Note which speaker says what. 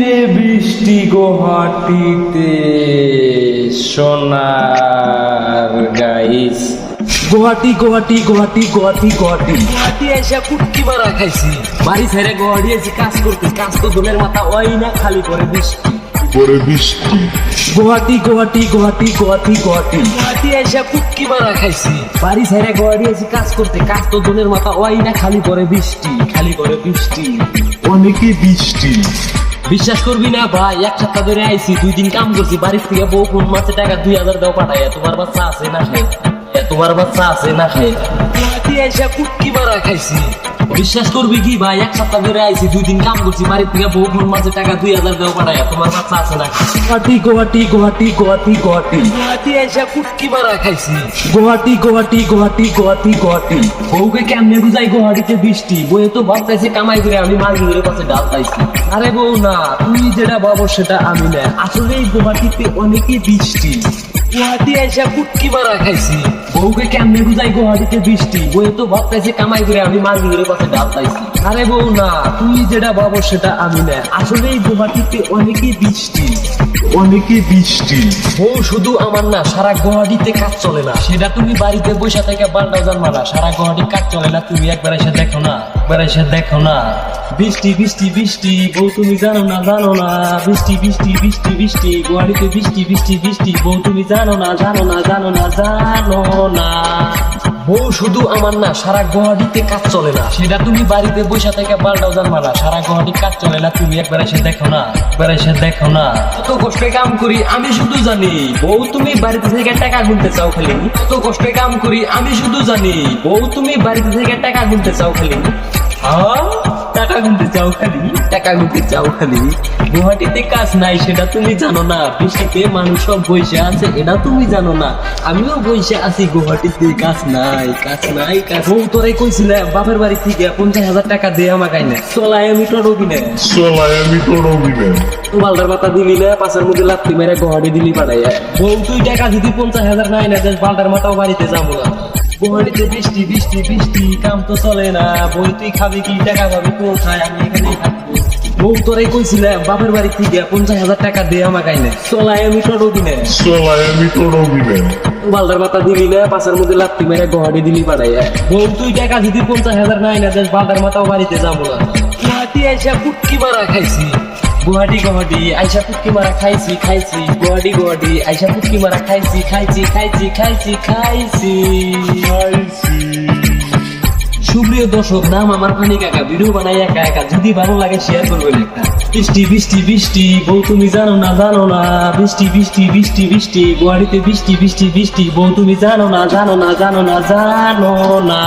Speaker 1: রে বৃষ্টি গুয়াহাটিতে সোনার গাইস।
Speaker 2: গুয়াহাটি গুয়াহাটি গুয়াহাটি গুয়াহাটি গুয়াহাটি। গুয়াহাটি এসে কুটকি বড় খাইছি। বাড়ি ছেড়ে গুয়াহাটি এসে কাজ করতে কাজ তো দোলের মাথা ওই না খালি করে বৃষ্টি।
Speaker 3: পরে বৃষ্টি।
Speaker 2: গুয়াহাটি গুয়াহাটি গুয়াহাটি গুয়াহাটি গুয়াহাটি। গুয়াহাটি এসে কুটকি মারা খাইছি। বাড়ি ছেড়ে গুয়াহাটি এসে কাজ করতে কাজ তো দোলের মাথা ওই না খালি করে বৃষ্টি খালি করে বৃষ্টি।
Speaker 3: অনেকে বৃষ্টি।
Speaker 2: বিশ্বাস করবি না ভাই এক সপ্তাহ ধরে আইছি দুই দিন কাম করছি বাড়ির থেকে বউ কোন মাসে টাকা দুই হাজার দাও পাঠাই তোমার বাচ্চা আছে না খাই এ, তোমার বাচ্চা আছে না খাই গুয়াহাটি এসে কুটকি মারা খাইছি। বিশ্বাস করবি কি ভাই? এক সপ্তাহ ধরে আইছি দুই দিন কাম করছি বাড়ির থেকে বউ কোন মাসে টাকা দুই হাজার দাও পাঠাই তোমার বাচ্চা আছে না? গুয়াহাটি গুয়াহাটি গুয়াহাটি গুয়াহাটি গুয়াহাটি। গুয়াহাটি এসে কুটকি মারা খাইছি। গুয়াহাটি গুয়াহাটি গুয়াহাটি গুয়াহাটি গুয়াহাটি। বউকে কেমনে বুঝাই গুয়াহাটিতে বৃষ্টি? বইয়ে তো ভাবতেছে কামাই করে আমি মাছ ধরে কাছে ডাল পাইছি। আরে বউ না তুই যেটা ভাবো সেটা আমি না আসলে এই গুয়াহাটিতে অনেকই বৃষ্টি। গুয়াহাটি এসে কুটকি মারা খাইছি। বউকে কেমনে বুঝাই গুহাটিতে বৃষ্টি? বইয়ে তো ভাবতেছে কামাই করে আমি মাছ ধরে কথা ডাল পাইছি। আরে বউ না, তুই যেটা ভাবো সেটা আমি না আসলেই এই গুয়াহাটিতে অনেকই বৃষ্টি।
Speaker 3: অনেকে বৃষ্টি
Speaker 2: বউ শুধু আমার না, সারা গুয়াহাটিতে কাজ চলে না। সেটা তুমি বাড়িতে বসে থেকে বাল্টাজার মারা সারা গুয়াহাটি কাজ চলে না, তুমি একবার এসে দেখো না, একবার এসে দেখো না। বৃষ্টি বৃষ্টি বৃষ্টি, বউ তুমি জানো না জানো না। বৃষ্টি বৃষ্টি বৃষ্টি বৃষ্টি, গুয়াহাটিতে বৃষ্টি বৃষ্টি বৃষ্টি, বউ তুমি জানো না জানো না জানো না জানো না। বউ শুধু আমার না, সারা গুয়াহাটিতে কাজ চলে না। সেটা তুমি বাড়িতে বসে থেকে পাল্টাও জান মারা, সারা গুয়াহাটি কাজ চলে না, তুমি একবার এসে দেখো না, একবার এসে দেখো না। কত কষ্টে কাম করি, আমি শুধু জানি, বউ তুমি বাড়িতে থেকে টাকা গুনতে চাও খালি। কত কষ্টে কাম করি, আমি শুধু জানি, বউ তুমি বাড়িতে থেকে টাকা গুনতে চাও খালি। হ্যাঁ টাকা গুনতে চাও খালি? টাকা গুনতে চাও খালি? গুয়াহাটিতে কাজ নাই সেটা তুমি জানো না। বৃষ্টিতে মানুষ সব বসে আছে এটা তুমি জানো না। আমিও বসে আছি গুয়াহাটিতে কাজ নাই কাজ নাই কাজ বউ তোরে কইছিলে বাপের বাড়ি থেকে পঞ্চাশ হাজার টাকা দিয়ে আমাকে আইনে। চলাই আমি তো রবি না।
Speaker 3: চলায় আমি তো রবি না।
Speaker 2: বাল্টার পাতা দিলি না পাশের মধ্যে লাত্তি মেরে গুয়াহাটি দিলি পাঠাই বউ তুই টাকা যদি পঞ্চাশ হাজার নাই না দেখ বাল্টার মাথাও বাড়িতে যাব না। গুয়াহাটিতে বৃষ্টি বৃষ্টি বৃষ্টি কাম তো চলে না। বই তুই খাবি কি টাকা পাবি কোথায়? আমি এখানেই থাকব। বউ তোরাই কইছিলে বাপের বাড়ি থেকে পঞ্চাশ হাজার টাকা দিয়ে আমাকে আইনে। চলাই আমি তো রবি না
Speaker 3: চলায় আমি তো রবি না
Speaker 2: বাল্টার পাতা দিলি না পাশের মধ্যে লাত্তি মেরে গুয়াহাটি দিলি পাঠাই বউ তুই টাকা যদি পঞ্চাশ হাজার নাই না দেখ বাল্টার মাথাও বাড়িতে যাব না। গুয়াহাটি এসে কুটকি মারা খাইছি। গুয়াহাটি গুয়াহাটি আইসা পুটকি মারা খাইছি খাইছি। গুয়াহাটি গুয়াহাটি আইসা পুটকি মারা খাইছি খাইছি খাইছি খাইছি খাইছি। সুপ্রিয় দর্শক, নাম আমার পানি কাকা। ভিডিও বানাই একা একা যদি ভালো লাগে শেয়ার করবেন একটা। বৃষ্টি বৃষ্টি বৃষ্টি, বউ তুমি জানো না জানো না। বৃষ্টি বৃষ্টি বৃষ্টি বৃষ্টি গুয়াড়িতে বৃষ্টি বৃষ্টি বৃষ্টি, বউ তুমি জানো না জানো না জানো না জানো না।